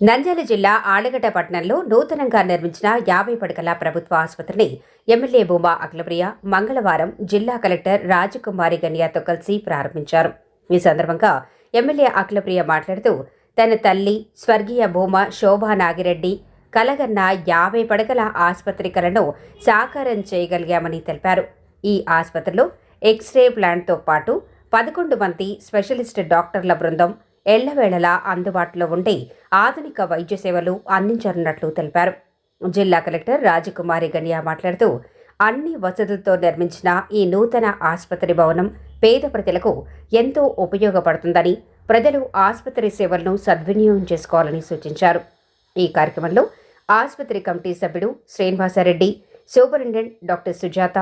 నంద్యాల జిల్లా ఆళ్ళగడ్డ పట్టణంలో నూతనంగా నిర్మించిన యాభై పడకల ప్రభుత్వ ఆసుపత్రిని ఎమ్మెల్యే భూమా అఖిలప్రియ మంగళవారం జిల్లా కలెక్టర్ రాజకుమారి గనియాతో కలిసి ప్రారంభించారు. ఈ సందర్భంగా ఎమ్మెల్యే అఖిలప్రియ మాట్లాడుతూ తన తల్లి స్వర్గీయ భూమా శోభా నాగిరెడ్డి కలగన్న యాభై పడకల ఆసుపత్రి కలను సాకారం చేయగలిగామని తెలిపారు. ఈ ఆసుపత్రిలో ఎక్స్రే ప్లాంట్తో పాటు పదకొండు మంది స్పెషలిస్ట్ డాక్టర్ల బృందం ఎళ్ళవేళలా అందుబాటులో ఉండి ఆధునిక వైద్య సేవలు అందించనున్నట్లు తెలిపారు. జిల్లా కలెక్టర్ రాజకుమారి గనియా మాట్లాడుతూ అన్ని వసతులతో నిర్మించిన ఈ నూతన ఆసుపత్రి భవనం పేద ప్రజలకు ఎంతో ఉపయోగపడుతుందని ప్రజలు ఆసుపత్రి సేవలను సద్వినియోగం చేసుకోవాలని సూచించారు. ఈ కార్యక్రమంలో ఆసుపత్రి కమిటీ సభ్యుడు Srinivasa Reddy superintendent doctor Sujatha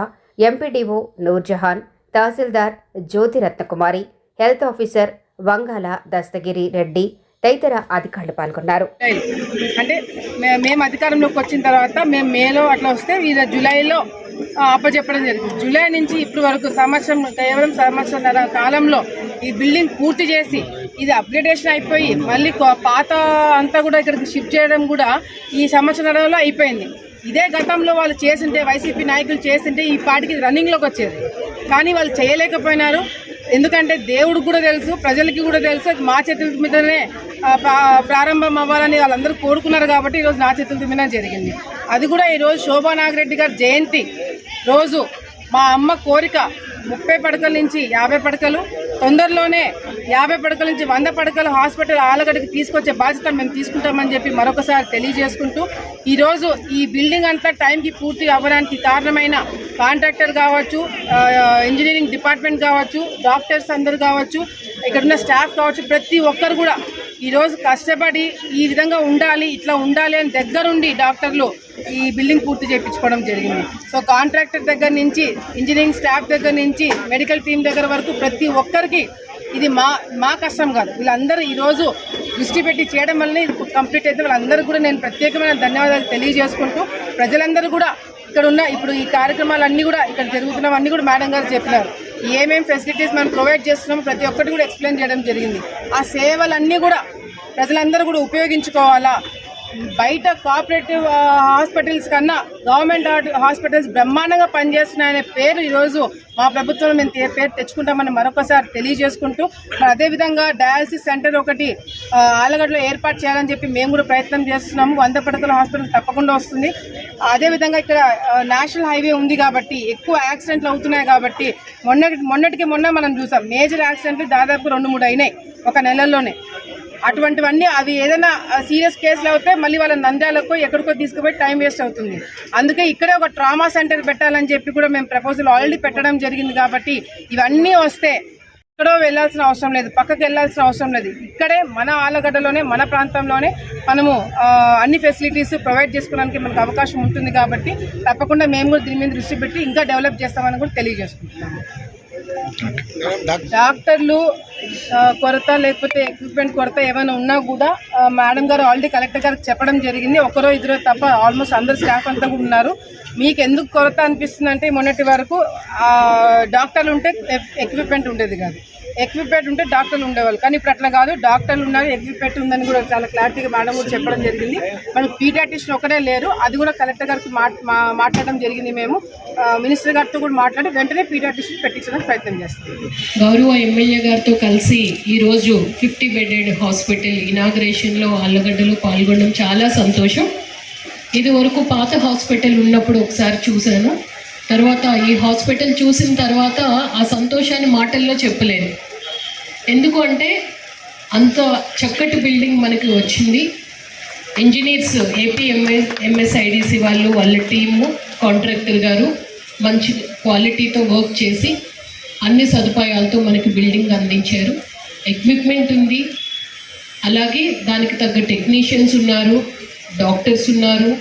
MPDO Noorjahan తహసీల్దార్ జ్యోతి రత్నకుమారి హెల్త్ ఆఫీసర్ వంగాల దస్తగిరి రెడ్డి తదితర అధికారులు పాల్గొన్నారు. అంటే మేము అధికారంలోకి వచ్చిన తర్వాత మేము మేలో అట్లా వస్తే ఇది జూలైలో అప్పచెప్పడం జరిగింది. జూలై నుంచి ఇప్పటి వరకు సంవత్సరం కేవలం సంవత్సరం కాలంలో ఈ బిల్డింగ్ పూర్తి చేసి ఇది అప్గ్రేడేషన్ అయిపోయి మళ్ళీ పాత అంతా కూడా ఇక్కడికి షిఫ్ట్ చేయడం కూడా ఈ సంవత్సరంలో అయిపోయింది. ఇదే గతంలో వాళ్ళు చేసింటే వైసీపీ నాయకులు చేసింటే ఈ పాటికి రన్నింగ్లోకి వచ్చేది. కానీ వాళ్ళు చేయలేకపోయినారు. ఎందుకంటే దేవుడికి కూడా తెలుసు ప్రజలకి కూడా తెలుసు. అది మా చేతుల మీదనే ప్రా- ప్రారంభం అవ్వాలని వాళ్ళందరూ కోరుకున్నారు కాబట్టి ఈరోజు నా చేతుల మీద జరిగింది. అది కూడా ఈరోజు శోభా నాగిరెడ్డి గారి జయంతి రోజు మా అమ్మ కోరిక ముప్పై పడకల నుంచి యాభై పడకలు తొందరలోనే యాభై పడకల నుంచి వంద పడకలు హాస్పిటల్ ఆలగడ్డకి తీసుకొచ్చే బాధ్యత మేము తీసుకుంటామని చెప్పి మరొకసారి తెలియజేసుకుంటూ ఈరోజు ఈ బిల్డింగ్ అంతా టైంకి పూర్తి అవ్వడానికి కారణమైన కాంట్రాక్టర్ కావచ్చు ఇంజనీరింగ్ డిపార్ట్మెంట్ కావచ్చు డాక్టర్స్ అందరు కావచ్చు ఇక్కడున్న స్టాఫ్ కావచ్చు ప్రతి ఒక్కరు కూడా ఈరోజు కష్టపడి ఈ విధంగా ఉండాలి ఇట్లా ఉండాలి అని దగ్గరుండి డాక్టర్లు ఈ బిల్డింగ్ పూర్తి చేయించుకోవడం జరిగింది. సో కాంట్రాక్టర్ దగ్గర నుంచి ఇంజనీరింగ్ స్టాఫ్ దగ్గర నుంచి మెడికల్ టీం దగ్గర వరకు ప్రతి ఒక్కరికి ఇది మా మా కష్టం కాదు. వీళ్ళందరూ ఈరోజు దృష్టి పెట్టి చేయడం వల్లనే ఇది కంప్లీట్ అయితే వాళ్ళందరూ కూడా నేను ప్రత్యేకమైన ధన్యవాదాలు తెలియజేసుకుంటూ ప్రజలందరూ కూడా ఇక్కడ ఉన్న ఇప్పుడు ఈ కార్యక్రమాలన్నీ కూడా ఇక్కడ జరుగుతున్నవన్నీ కూడా మేడం గారు చెప్పినారు. ఏమేమి ఫెసిలిటీస్ మనం ప్రొవైడ్ చేస్తున్నామో ప్రతి ఒక్కటి కూడా ఎక్స్ప్లెయిన్ చేయడం జరిగింది. ఆ సేవలన్నీ కూడా ప్రజలందరూ కూడా ఉపయోగించుకోవాలా? బయట కోఆపరేటివ్ హాస్పిటల్స్ కన్నా గవర్నమెంట్ హాస్పిటల్స్ బ్రహ్మాండంగా పనిచేస్తున్నాయనే పేరు ఈరోజు మా ప్రభుత్వంలో మేము పేరు తెచ్చుకుంటామని మరొకసారి తెలియజేసుకుంటూ అదేవిధంగా డయాలసిస్ సెంటర్ ఒకటి ఆలగడ్డలో ఏర్పాటు చేయాలని చెప్పి మేము కూడా ప్రయత్నం చేస్తున్నాము. వంద పడకల హాస్పిటల్ తప్పకుండా వస్తుంది. అదేవిధంగా ఇక్కడ నేషనల్ హైవే ఉంది కాబట్టి ఎక్కువ యాక్సిడెంట్లు అవుతున్నాయి కాబట్టి మొన్నటి మొన్నటికి మొన్న మనం చూసాం మేజర్ యాక్సిడెంట్లు దాదాపు రెండు మూడు అయినాయి ఒక నెలల్లోనే. అటువంటివన్నీ అవి ఏదైనా సీరియస్ కేసులు అవుతే మళ్ళీ వాళ్ళ నంద్యాలకు ఎక్కడికో తీసుకుపోయి టైం వేస్ట్ అవుతుంది. అందుకే ఇక్కడే ఒక ట్రామా సెంటర్ పెట్టాలని చెప్పి కూడా మేము ప్రపోజల్ ఆల్రెడీ పెట్టడం జరిగింది కాబట్టి ఇవన్నీ వస్తే ఎక్కడో వెళ్ళాల్సిన అవసరం లేదు పక్కకి వెళ్ళాల్సిన అవసరం లేదు. ఇక్కడే మన ఆలగడ్డలోనే మన ప్రాంతంలోనే మనము అన్ని ఫెసిలిటీస్ ప్రొవైడ్ చేసుకోవడానికి మనకు అవకాశం ఉంటుంది కాబట్టి తప్పకుండా మేము కూడా దీని మీద దృష్టి పెట్టి ఇంకా డెవలప్ చేస్తామని కూడా తెలియజేసుకుంటున్నాము. డాక్టర్లు కొరత లేకపోతే ఎక్విప్మెంట్ కొరత ఏమైనా ఉన్నా కూడా మేడం గారు ఆల్రెడీ కలెక్టర్ గారికి చెప్పడం జరిగింది. ఒకరో ఇద్దరు తప్ప ఆల్మోస్ట్ అందరు స్టాఫ్ అంతా కూడా ఉన్నారు. మీకు ఎందుకు కొరత అనిపిస్తుంది అంటే మొన్నటి వరకు డాక్టర్లు ఉంటే ఎక్విప్మెంట్ ఉండేది కాదు. ఎక్విప్మెంట్ ఉంటే డాక్టర్లు ఉండేవాళ్ళు. కానీ ఇప్పుడు అట్లా కాదు. డాక్టర్లు ఉన్నారు ఎక్విప్మెంట్ ఉందని కూడా చాలా క్లారిటీగా మేడం కూడా చెప్పడం జరిగింది. మనకు పీడియాటిషన్ ఒకటే లేరు. అది కూడా కలెక్టర్ గారికి మా- మాట్లాడడం జరిగింది మేము. మినిస్టర్ గారితో కూడా మాట్లాడి వెంటనే పీడియాటిషన్ పెట్టించడానికి ప్రయత్నం చేస్తాం. గౌరవ ఎమ్మెల్యే గారితో కలిసి ఈరోజు ఫిఫ్టీ బెడెడ్ హాస్పిటల్ ఇనాగ్రేషన్లో ఆళ్ళగడ్డలో పాల్గొనడం చాలా సంతోషం. ఇది వరకు పాత హాస్పిటల్ ఉన్నప్పుడు ఒకసారి చూశాను. తర్వాత ఈ హాస్పిటల్ చూసిన తర్వాత ఆ సంతోషాన్ని మాటల్లో చెప్పలేను. ఎందుకు అంటే అంత చక్కటి బిల్డింగ్ మనకి వచ్చింది. ఇంజనీర్స్ ఏపీ ఎంఎస్ ఎంఎస్ఐడిసి వాళ్ళు వాళ్ళ టీము కాంట్రాక్టర్ గారు మంచి క్వాలిటీతో వర్క్ చేసి అన్ని సదుపాయాలతో మనకి బిల్డింగ్ అందించారు. ఎక్విప్మెంట్ ఉంది. అలాగే దానికి తగ్గ టెక్నీషియన్స్ ఉన్నారు డాక్టర్స్ ఉన్నారు.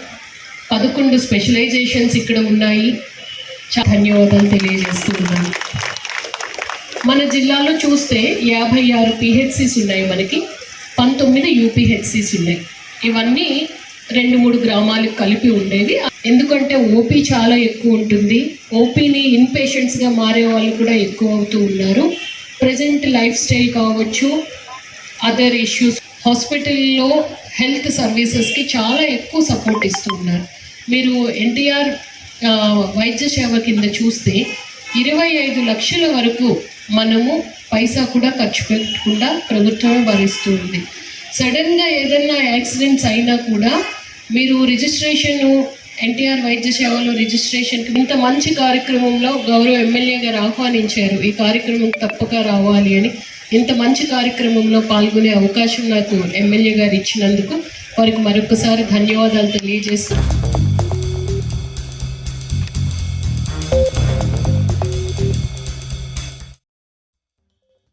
పదకొండు స్పెషలైజేషన్స్ ఇక్కడ ఉన్నాయి. చాలా ధన్యవాదాలు తెలియజేస్తున్నాను మన జిల్లాలో చూస్తే యాభై ఆరు పిహెచ్సిస్ ఉన్నాయి మనకి పంతొమ్మిది యూపీహెచ్సిస్ ఉన్నాయి. ఇవన్నీ రెండు మూడు గ్రామాలకు కలిపి ఉండేవి. ఎందుకంటే ఓపీ చాలా ఎక్కువ ఉంటుంది. ఓపీని ఇన్ పేషెంట్స్గా మారే వాళ్ళు కూడా ఎక్కువ అవుతూ ఉన్నారు. ప్రజెంట్ లైఫ్ స్టైల్ కావచ్చు అదర్ ఇష్యూస్ హాస్పిటల్లో హెల్త్ సర్వీసెస్కి చాలా ఎక్కువ సపోర్ట్ ఇస్తూ ఉన్నారు. మీరు ఎన్టీఆర్ వైద్య సేవ కింద చూస్తే ఇరవై ఐదు లక్షల వరకు మనము పైసా కూడా ఖర్చు పెట్టకుండా ప్రభుత్వం భరిస్తుంది. సడన్గా ఏదైనా యాక్సిడెంట్స్ అయినా కూడా మీరు రిజిస్ట్రేషన్ ఎన్టీఆర్ వైద్య సేవలో రిజిస్ట్రేషన్ ఇంత మంచి కార్యక్రమంలో గౌరవ ఎమ్మెల్యే గారు ఆహ్వానించారు. ఈ కార్యక్రమం తప్పక రావాలి అని ఇంత మంచి కార్యక్రమంలో పాల్గొనే అవకాశం నాకు ఎమ్మెల్యే గారు ఇచ్చినందుకు వారికి మరొకసారి ధన్యవాదాలు తెలియజేస్తూ